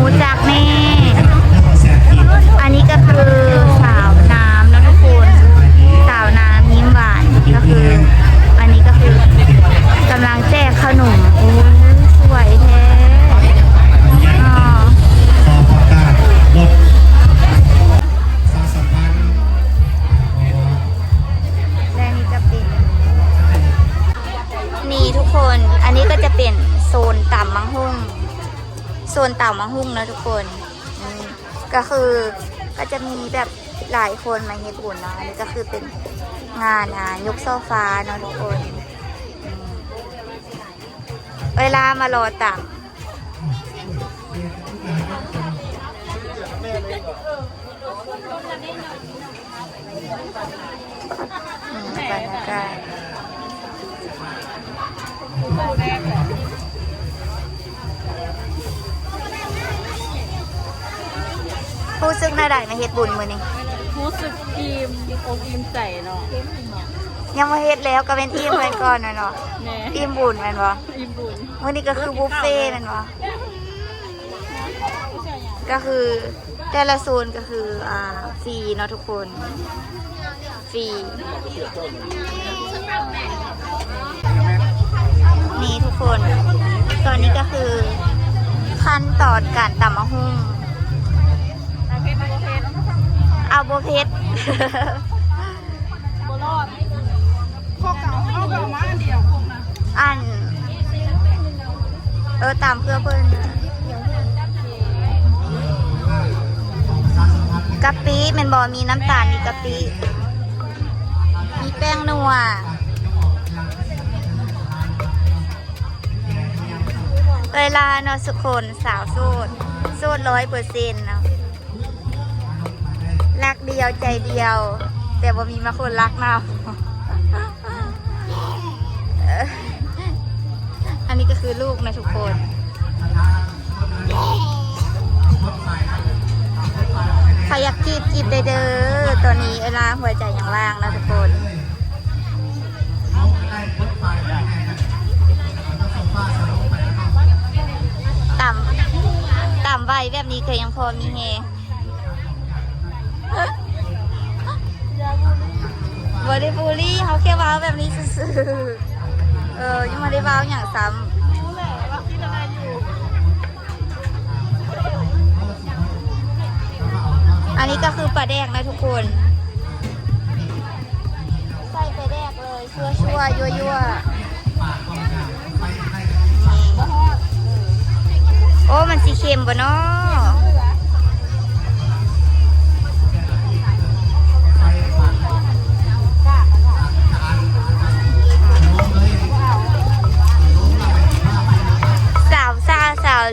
หูจักแน่อันนี้ก็คือสาวน้ำนะทุกคนสาวน้ำยิ้มหวานก็คือ อันนี้ก็คือกำลังแจกขนมโอ้สวยแท้นี่ทุกคนอันนี้ก็จะเป็นโซนต่ำมังหุ่ง โซนเต่ามะฮุ่งนะทุกคนอืมก็คือก็จะมีแบบหลายคนมาเฮ็ดบุญเนาะอันนี้ก็คือเป็นงานอ่ายกโซฟาเนาะทุกคน เวลามารอต่ำ ผู้ซึ่งน่าได้มาเฮ็ดบุญมือนี้รู้สึกอิ่มอกอิ่มใจเนาะยังมาเฮ็ดแล้วก็เป็นอิ่มไปก่อนนะเนาะแม่อิ่มบุญแม่นบ่อิ่มบุญมื้อนี้ก็คือบุฟเฟ่ต์แม่นบ่ก็คือแต่ละโซนก็คืออ่าฟรีเนาะทุกคนฟรีนี่ทุกคน ตอนนี้ก็คือขั้นตอนการตำมะฮุ่งาโบเพชรโบรอดข้อเก่าข้อเก่ามาอันเดียวพวกนะอัน เออตามเพื่อเพื่อนกะปิมันบอมีน้ำตาลมีกะปิมีแป้งนัวเวลานาะสุคนสาวโสดโสดร้อยเปอร์เซ็นต์นะ รักเดียวใจเดียว แต่ว่ามีมาคนรักเราอันนี้ก็คือลูกนะทุกคนใครอยากจีบจีบได้เด้อตอนนี้เวลาหัวใจยังว่างนะทุกคนต่ำต่ำไวแบบนี้เคยยังพอมีเฮ แค่ว้าวแบบนี้ซื่อๆเออยังไม่ได้ว้าวอย่างซ้ำอันนี้ก็คือปลาแดกนะทุกคนใส่ไปแดกเลยชั่วชั่วยั่วยั่วโอ้ มันสีเค็มปะเนาะ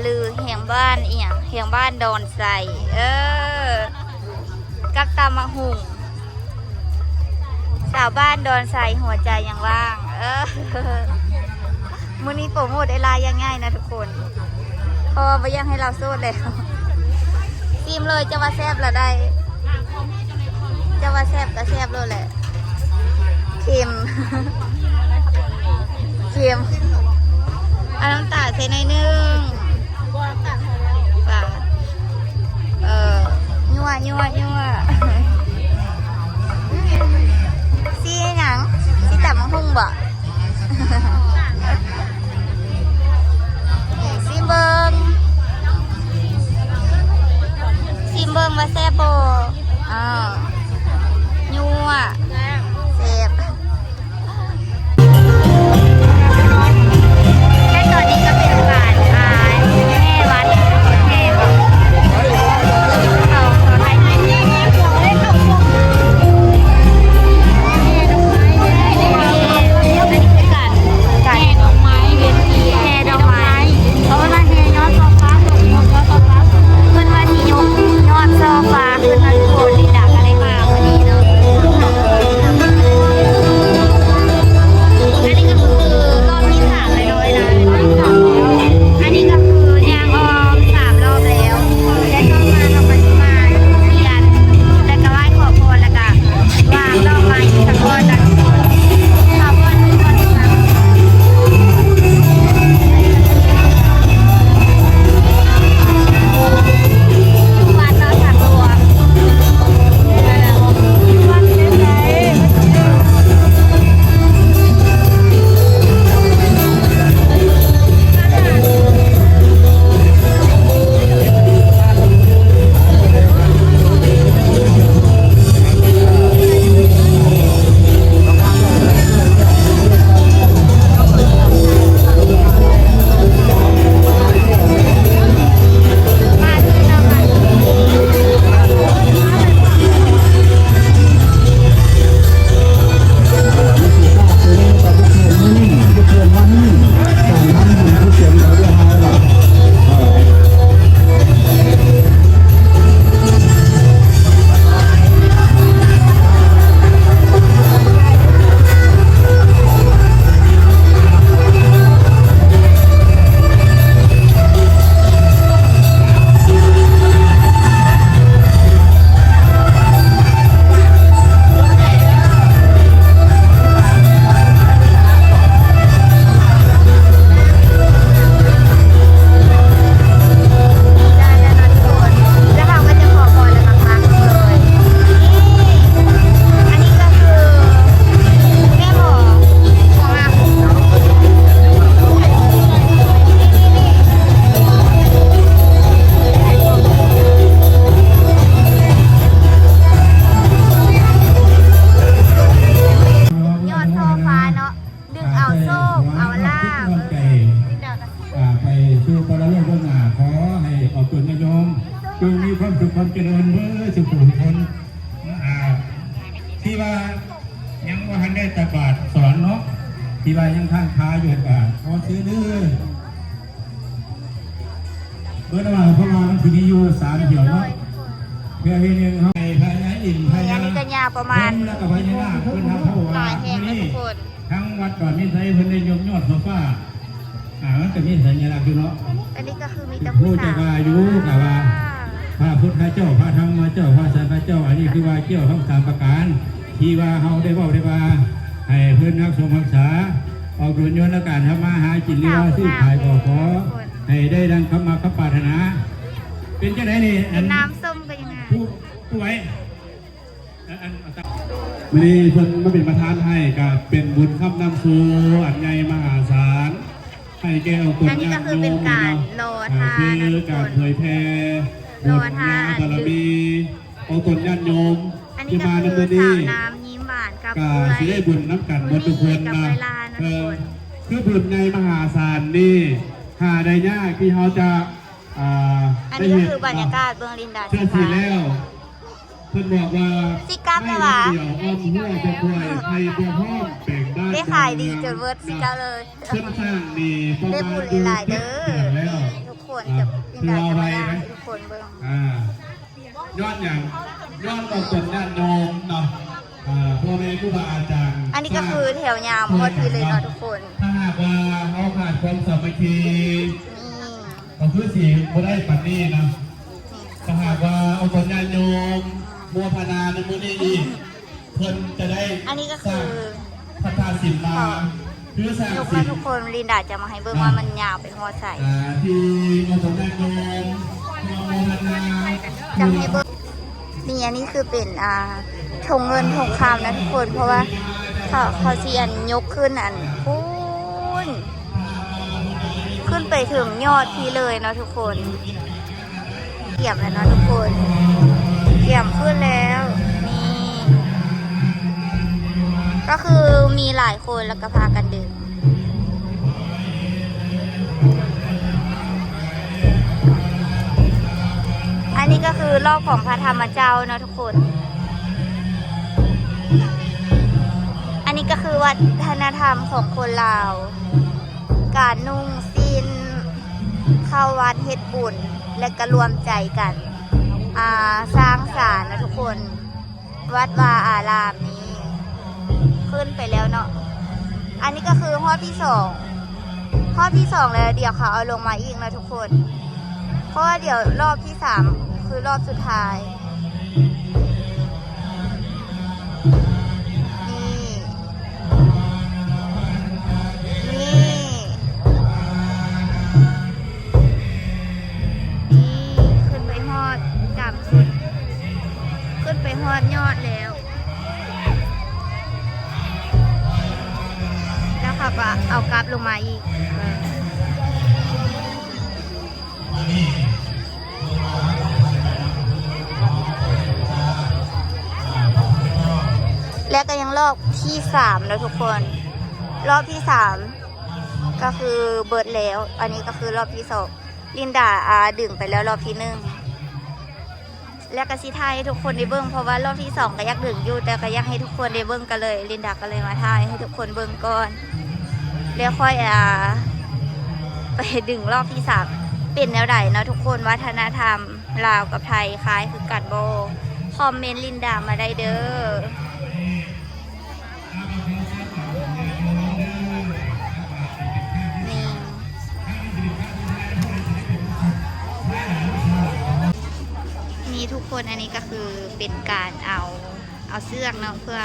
ลือเหียงบ้านเอียงเหียงบ้านดอนใสเออ กับตามะหุงสาวบ้านดอนใสหัวใจยังว่าง เออมือนี้โปรโมทไอไลน์ยังง่ายนะทุกคนพราะว่าบ่ยังให้เราโซดแล้วซีมเลยจะว่าแซบละได้ จะว่าแซบก็แซบเลยแหละเค็มเค็มเอาน้ำตาลใส่หน่อยนึง วยั่วยั่วซีหนังซีแต่มังหุ่งบ่ซีเบิงซีเบิงมาแซ่บโบอ้าว ตนนายยงจงมีความสุขความเจริญเมื่อสุขุมคนที่ว่ายังว่าทันได้ตบาดสอนเนาะที่ว่ายังข้างค้าอยู่บาทขอซื้อเด้อเมื่อหว่างพวะเราทีนี้อยู่สามเหี่ยวเนาะเพื่อให้หนึ่งเขาไปพายาอินพายานี่ก็ยาวประมาณแล้วก็พายานาคเพื่อนทำพระวานี่ทั้งวัดก่อนนี่ใช้เพื่อนได้ยมยอดโซฟา อ่ามันก็มีสัญลักษณ์อยู่เนาะอันนี้ก็คือมีแต่ผู้ผู้จะสาวว่าอยู่กับว่าพระพุทธเจ้าพระธรรมเจ้าพระสังฆเจ้า อันนี้คือว่าเกี่ยวทั้งสามประการ ที่ว่าเฮาได้เว้าได้ว่าให้เพื่อนนักสมศึกษาออกดุลยนต์การทำมาหากินหรือว่าซื้อขายก็ขอให้ได้ดังคำมาคำปรารถนา เป็นจังไดนี่อัเป็นน น้ำส้มก็ยังไงผู้ผู้ไว้อันอันเอาตามวันนี้เพิ่นมาเป็นประธานให้ก็เป็นบุญคำนำสู่อันใหญ่มหาศาลให้ แก้วคนอันนี้ก็คือเป็นการรอทานคืนะอทุกคการนเผยแพร่รอทานบารมีเอาตนญาติโยมอันนี้ที่ก็มาในคือมือสานี้วน้ำยิ้มหวานกับก็เพื่สิได้บุญน้ำกันหมดทุกคนกับนะเวลานะเอทุกคนอคือบุญในมหาศาลนี่หาได้ยากที่เขาจะอ่าอันได้นี้ก็เห็นคือบรรยากาศเบื้องลินดาเชื่อสีแล้วเพิ่นบอกว่าสิกลับไม่แล้วเดีวะยวอ้อมหัวจะป่วยใครตัวพ่อมแบ่ง ได้ได้ขายดีจนเวิร์ดสิกลับเลยเพิ่นสร้างนี่ประได้มาบุณญหลายๆเด้อดืนแล้วทุกคนกับลินดาจะมาได้ทุกคนเบื้องอ่ายอดอย่างยอดตกจนญาติโยมเนาะอ่าพ่อแม่ครูบาอาจารย์ อันนี้ก็คือแถวยามหมดทีเลยเนาะทุกคน ถ้าหากว่าเขาขาดความสามัคคีนี่ก็คือสีบ่ได้ปันนี้นะถ้าหากว่าเอาคนญาติโยมมัวพนาในมือนี้อีกเพิ่นจะได้ อันนี้ก็สคืร้างอ พัฒนาศิลป์มาคือสร้างทุกคศินลทุกป์คนลินดาจะมาให้เบิ่งว่ามันยาวเป็นหัวใส่อ่าที่เอาคนญาติโยมมัวพนาจะให้เบิ่งนี่อันนี้คือเป็นอ่าถงเงินถงคำนะทุกคนเพราะว่าเขาเขาเชียนยกขึ้นอันพูนขึ้นไปถึงยอดที่เลยเนาะทุกคนเกี่ยมแล้วเนาะทุกคนเกี่ยมขึ้นแล้ว ก็คือมีหลายคนแล้วก็พากันดึงอันนี้ก็คือรอบของพระธรรมเจ้าเนาะทุกคน อันนี้ก็คือวัฒนธรรมของคนลาว การนุ่งสินเข้าวัดเฮ็ดบุญและก็รวมใจกัน อ่าสร้างสารนะทุกคน วัดวาอารามนี้ ขึ้นไปแล้วเนาะ อันนี้ก็คือห้อที่สองห้อที่สองแล้วเดี๋ยวเขาเอาลงมาอีกนะทุกคน เพราะว่าเดี๋ยวรอบที่สามคือรอบสุดท้าย และก็ยังรอบที่สามแล้วทุกคน รอบที่สามก็คือเบิร์ดแล้ว อันนี้ก็คือรอบที่สองลินดาอาดึงไปแล้วรอบที่หนึ่งแล้วก็สิทยทุกคนได้เบิ้งเพราะว่ารอบที่สองก็ยากดึงอยู่แต่ก็ยากให้ทุกคนได้เบิ้งกันเลย ลินดาก็เลยมาทายให้ทุกคนเบิ้งก่อนแล้วค่อยอาไปดึงรอบที่สามเป็นแนวไหนเนาะทุกคนวัฒนธรรมลาวกับไทยคล้ายคือกันโบคอมเมนต์ลินดามาได้เด้อ นี่นี่ทุกคนอันนี้ก็คือเป็นการเอาเอาเสื้อกเนาะเพื่อ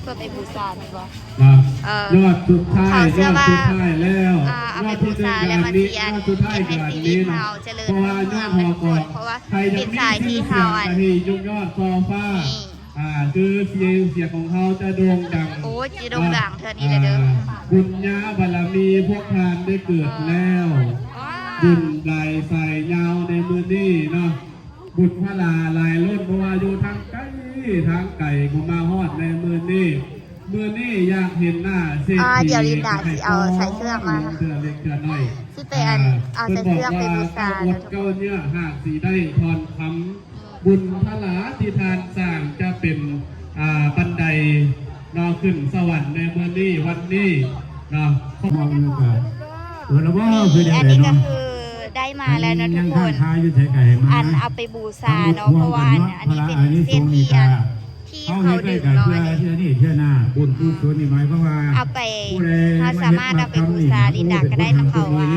เพื่อไปบูชาถูกปะมาเออยอดสุดท้ายเขาเชื่ยออดว่าสุดท้ายแล้วอ่าเอาไปยอดบูที่ชาเดินและมานี้เทียนยอดสุดท้ายให้เกิดชีวินี้ตนะเราเจริญเพราะว่ายอดหอก่อนเพราะว่าใครจะเป็นมีสายที่ชื่อเสียงเฮาอันอันนี้ยกยอดซอฟ้านี่ อ่าคือเสียงเสียงของเขาจะโด่งดังโอ้ยจีดงดังเธอนี่เลยเด้อบุญญาบารมีพวกทานได้เกิดแล้วว้าบุญไหลใส่ยาวในมือนี่เนาะบุญพระลาลายล้นเพราะว่าอยู่ทางไกลทางไก่ก็มาฮอดในมือนี่มือนี่อยากเห็นหน้าเศรษอ่าฐีเดี๋ยวลินดาสิเอาใส่เสื้อมาเสื้อเล็กเสื้อน้อย สิไปอันเอาใส่เสื้อไปบูชาอดเก้าเนี่ยหากสีได้ทอนคำ บุญพระลาที่ทานสร้างจะเป็นอ่าบันไดนอขึ้นสวรรค์ในเมื่อนี้วันนี้เนาะมองนึกว่าเออแล้วว่าคือนี่ยังอันไงนี้ก็เนาะคือได้มาแล้วนะทุยักงคข้างนคาอยู่แถวไก่มาอันเอาไปบูชาเนาะเพราะว่าอันนี้เป็นเส้นเทียนที่เขาเขาเฮ็ดดึได้งกันเนาะเพื่ออันนี้เชื่อนี่เชื่อหน้าบุญกุศลนี่หมายความว่าเอาไปเขาสามารถเอาไปบูชาลินดาก็ได้น้ำเขาว่า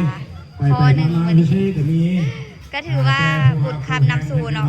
พอหนึ่งวันนี้ ก็มีก็ถือว่าบุญคำนำสู่เนาะ